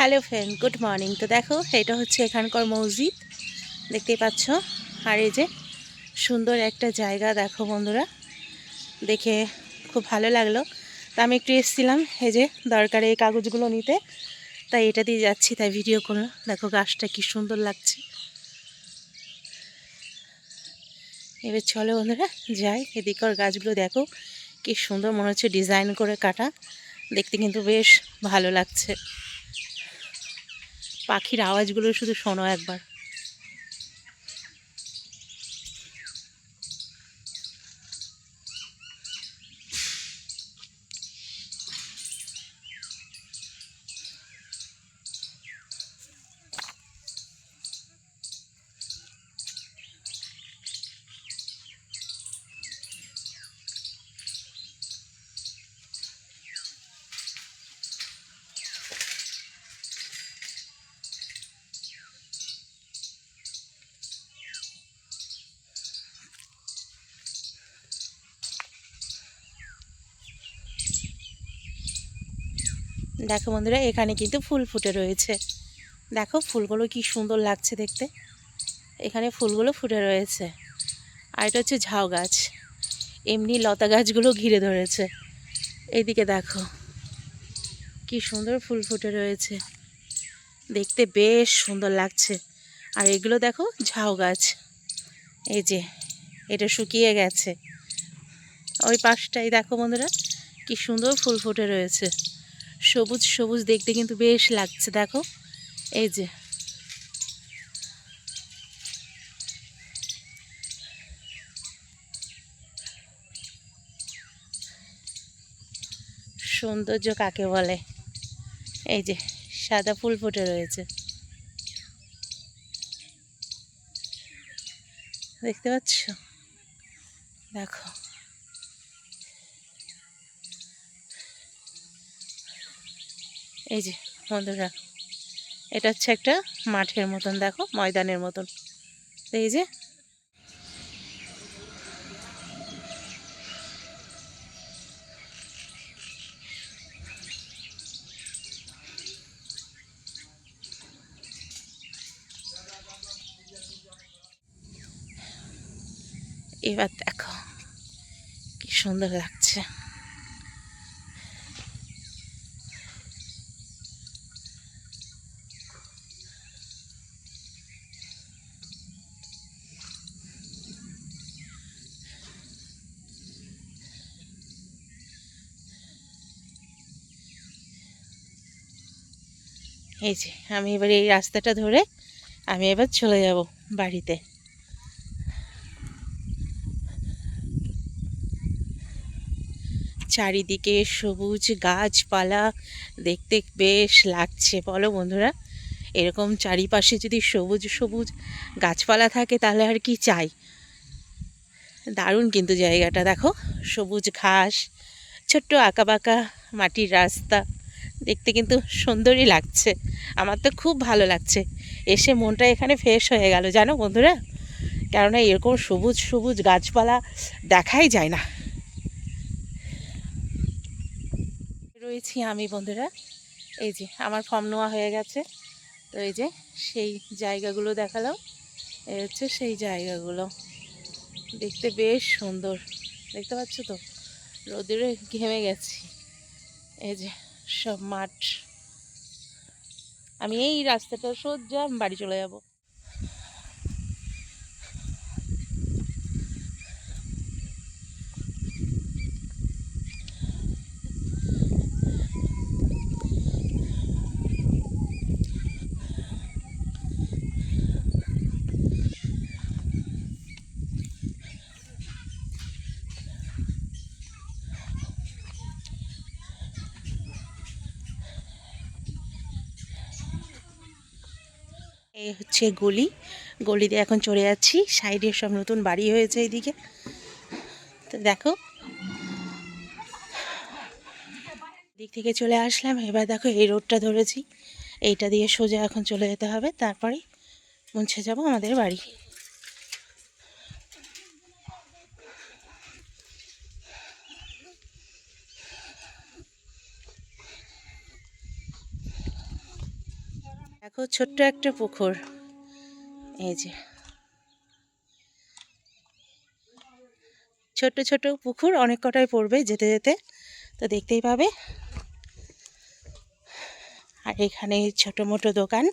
Hello friend, good morning. তো দেখো, এটা হচ্ছে এখানকার মসজিদ, দেখতেই পাচ্ছ। আর এই যে সুন্দর একটা জায়গা, দেখো বন্ধুরা, দেখে খুব ভালো লাগল। তা আমি একটু এসেছিলাম, এই যে দরকারে এই কাগজগুলো নিতে, তাই এটা দিয়ে যাচ্ছি, তাই ভিডিও করলাম। দেখো গাছটা কি সুন্দর লাগছে। এবার চলো বন্ধুরা, যাই এদিকর গাছগুলো দেখো, কি সুন্দর মনে হচ্ছে ডিজাইন করে কাটা। দেখতে কিন্তু বেশ ভালো লাগছে। পাখির আওয়াজগুলো শুধু শোনো একবার। দেখো বন্ধুরা, এখানে কিন্তু ফুল ফুটে রয়েছে। দেখো ফুলগুলো কি সুন্দর লাগছে দেখতে। এখানে ফুলগুলো ফুটে রয়েছে। আর এটা হচ্ছে ঝাউ গাছ। এমনি লতা গাছগুলো ঘিরে ধরেছে। এইদিকে দেখো, কি সুন্দর ফুল ফুটে রয়েছে। দেখতে বেশ সুন্দর লাগছে। আর এগুলো দেখো ঝাউ গাছ। এই যে, এটা শুকিয়ে গেছে। ওই পাশটাই দেখো বন্ধুরা, কি সুন্দর ফুল ফুটে রয়েছে। সবুজ সবুজ দেখতে কিন্তু বেশ লাগছে, দেখো। এই যে। সৌন্দর্য কাকে বলে? এই যে, সাদা ফুল ফুটে রয়েছে। দেখতে পাচ্ছ? দেখো। এই যে, বন্ধুরা, এটা হচ্ছে একটা মাঠের মতন, দেখো, ময়দানের মতন। এই যে, এবার দেখো, কি সুন্দর লাগছে। এই যে, আমি এবার এই রাস্তাটা ধরে আমি এবার চলে যাব বাড়িতে। চারিদিকে সবুজ গাছপালা, দেখতে বেশ লাগছে। বলো বন্ধুরা, এরকম চারিপাশে যদি সবুজ সবুজ গাছপালা থাকে তাহলে আর কি চাই? দারুণ কিন্তু জায়গাটা। দেখো, সবুজ ঘাস, ছোট্ট আঁকাবাঁকা মাটির রাস্তা। দেখতে কিন্তু সুন্দরই লাগছে। আমার তো খুব ভালো লাগছে। এসে মনটা এখানে ফ্রেশ হয়ে গেল। জানো বন্ধুরা? কেননা এরকম সবুজ সবুজ গাছপালা দেখাই যায় না। রয়েছি আমি বন্ধুরা। এই যে আমার ফর্ম নেওয়া হয়ে গেছে। তো এই যে সেই জায়গাগুলো দেখালাম। এই হচ্ছে সেই জায়গাগুলো। দেখতে বেশ সুন্দর। দেখতে পাচ্ছ তো? রোদে ঘেমে গেছি। এই যে সব মাঠ। আমি এই রাস্তাটা সোজা বাড়ি চলে যাব। এই হচ্ছে গলি। গলিতে এখন চলে যাচ্ছি। সাইডে সব নতুন বাড়ি হয়েছে এইদিকে তো দেখো। দিক থেকে চলে আসলাম। এবার দেখো এই রোডটা ধরেছি। এইটা দিয়ে সোজা এখন চলে যেতে হবে। তারপরে পৌঁছে যাব আমাদের বাড়ি। খুব ছোট্ট একটা পুকুর। এই যে। ছোট্ট ছোট পুকুর অনেক কটাই পড়বে যেতে যেতে। তো দেখতেই পাবে। আর এখানে ছোট মোটো দোকান।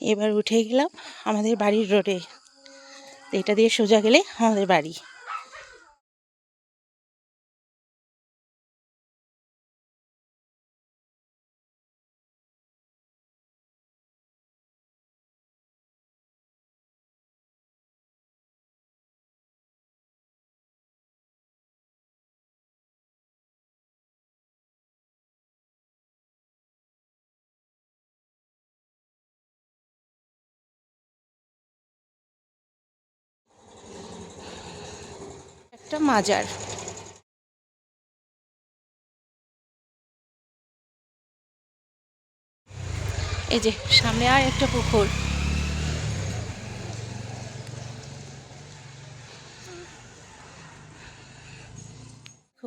এবার উঠে গেলাম আমাদের বাড়ির রোডে। এটা দিয়ে সোজা গেলে আমাদের বাড়ি। একটা মাজার। এই যে, সামনে আর একটা পুকুর।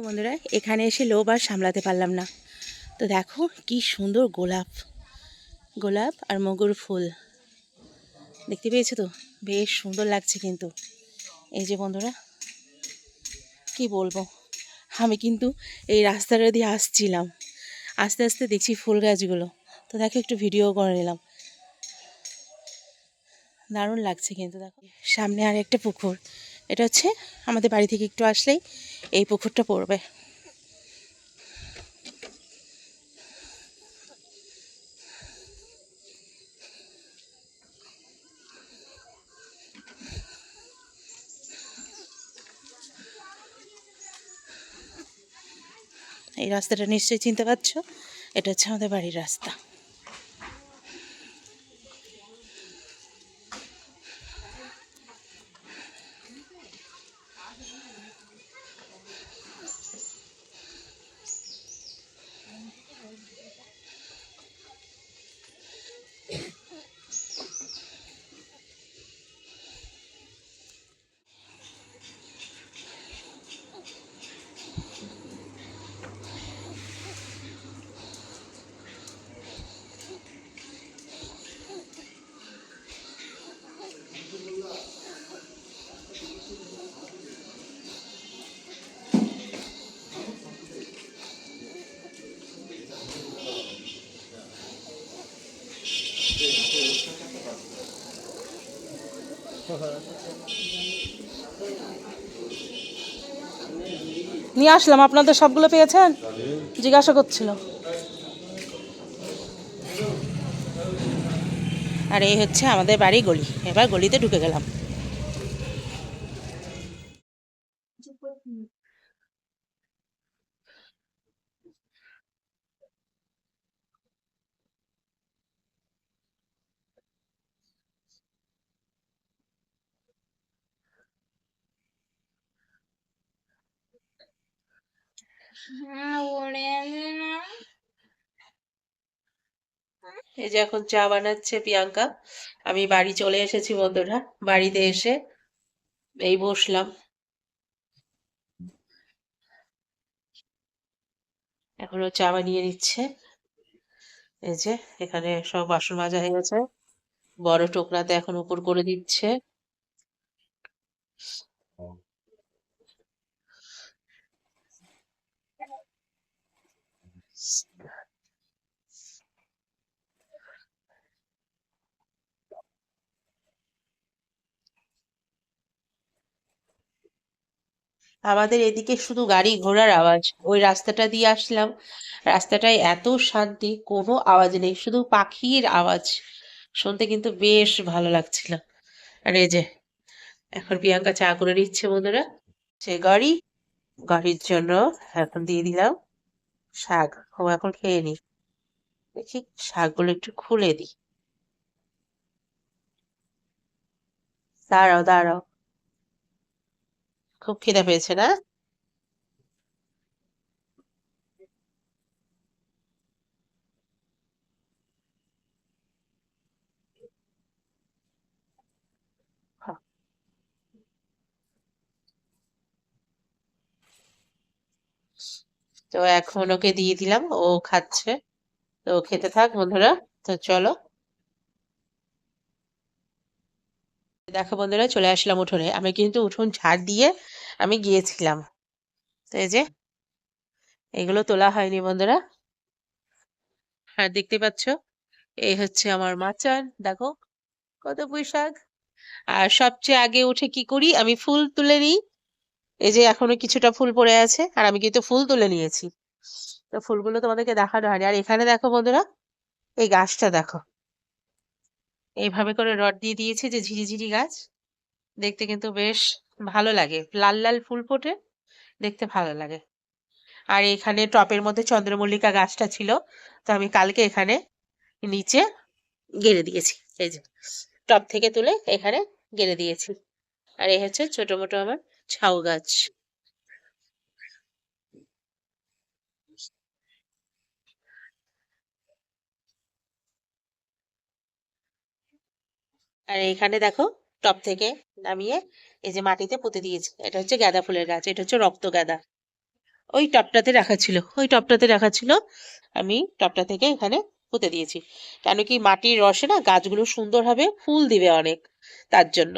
বন্ধুরা, এখানে এসে লোভ আর সামলাতে পারলাম না। তো দেখো, কি সুন্দর গোলাপ। গোলাপ আর মগুর ফুল। দেখতে পেয়েছ তো? বেশ সুন্দর লাগছে কিন্তু। এই যে বন্ধুরা কি বলব? আমি কিন্তু এই রাস্তাটা দিয়ে আসছিলাম। আস্তে আস্তে দেখছি ফুল গাছগুলো। তো দেখো, একটু ভিডিও করে নিলাম। দারুণ লাগছে কিন্তু, দেখো। সামনে আর একটা পুকুর। এটা হচ্ছে আমাদের বাড়ি থেকে একটু আসলেই এই পুকুরটা পড়বে। রাস্তাটা নিশ্চয়ই চিনতে পারছ। এটা হচ্ছে আমাদের বাড়ির রাস্তা। নিয়ে আসলাম, আপনাদের সবগুলো পেয়েছেন? জিজ্ঞাসা করছিল। আর, এই হচ্ছে আমাদের বাড়ি গলি। এবার গলিতে ঢুকে গেলাম। এই যে এখন চা বানাচ্ছে প্রিয়াঙ্কা। আমি বাড়ি চলে এসেছি বন্ধুরা, বাড়িতে এসে। এই বসলাম। এখনও চা বানিয়ে নিচ্ছে। এই যে এখানে সব বাসন মাজা হয়ে গেছে। বড় টোকরাতে এখন উপর করে দিচ্ছে। আমাদের এদিকে শুধু গাড়ি ঘোড়ার আওয়াজ। ওই রাস্তাটা দিয়ে আসলাম। রাস্তাটায় এত শান্তি, কোনো আওয়াজ নেই, শুধু পাখির আওয়াজ। শুনতে কিন্তু বেশ ভালো লাগছিল। আর এই যে, এখন প্রিয়াঙ্কা চা করে নিচ্ছে বন্ধুরা। সে গাড়ি, গাড়ির জন্য এখন দিয়ে দিলাম শাক। ও এখন খেয়ে নি দেখি শাকগুলো একটু খুলে দি দাঁড়াও দাঁড়াও। খুব খিদে পেয়েছে না? তো এখন ওকে দিয়ে দিলাম, ও খাচ্ছে। তো খেতে থাক বন্ধুরা, তো চলো। দেখো বন্ধুরা, চলে আসলাম উঠোনে। আমি কিন্তু উঠোন ঝাড় দিয়ে আমি গিয়েছিলাম। তো এই যে, এগুলো তোলা হয়নি বন্ধুরা। আর দেখতে পাচ্ছ, এই হচ্ছে আমার মাচান। দেখো, কত পুঁই শাক। আর সবচেয়ে আগে উঠে কি করি, আমি ফুল তুলে নিই। এই যে এখনও কিছুটা ফুল পড়ে আছে, আর আমি কিন্তু ফুল তুলে নিয়েছি। তো ফুলগুলো তোমাদেরকে দেখানো হয়নি। আর এখানে দেখো বন্ধুরা, এই গাছটা দেখো। এইভাবে করে রড দিয়ে দিয়েছে যে ঝিরিঝিরি গাছ। দেখতে কিন্তু বেশ ভালো লাগে। লাল লাল ফুল ফোটে, দেখতে ভালো লাগে। আর এখানে টপের মধ্যে চন্দ্রমল্লিকা গাছটা ছিল, তো আমি কালকে এখানে নিচে গেড়ে দিয়েছি। এই যে, টপ থেকে তুলে এখানে গেড়ে দিয়েছি। আর এই হচ্ছে ছোট মোটো আমার ঝাউ গাছ। আর এখানে দেখো, টপ থেকে নামিয়ে এই যে মাটিতে পুঁতে দিয়েছি। এটা হচ্ছে গাঁদা ফুলের গাছ, এটা হচ্ছে রক্ত গাঁদা। ওই টপটাতে রাখা ছিল, ওই টপটাতে রাখা ছিল। আমি টপটা থেকে এখানে পুঁতে দিয়েছি। কেন কি মাটির রসে না গাছগুলো সুন্দর হবে ফুল দিবে অনেক, তার জন্য।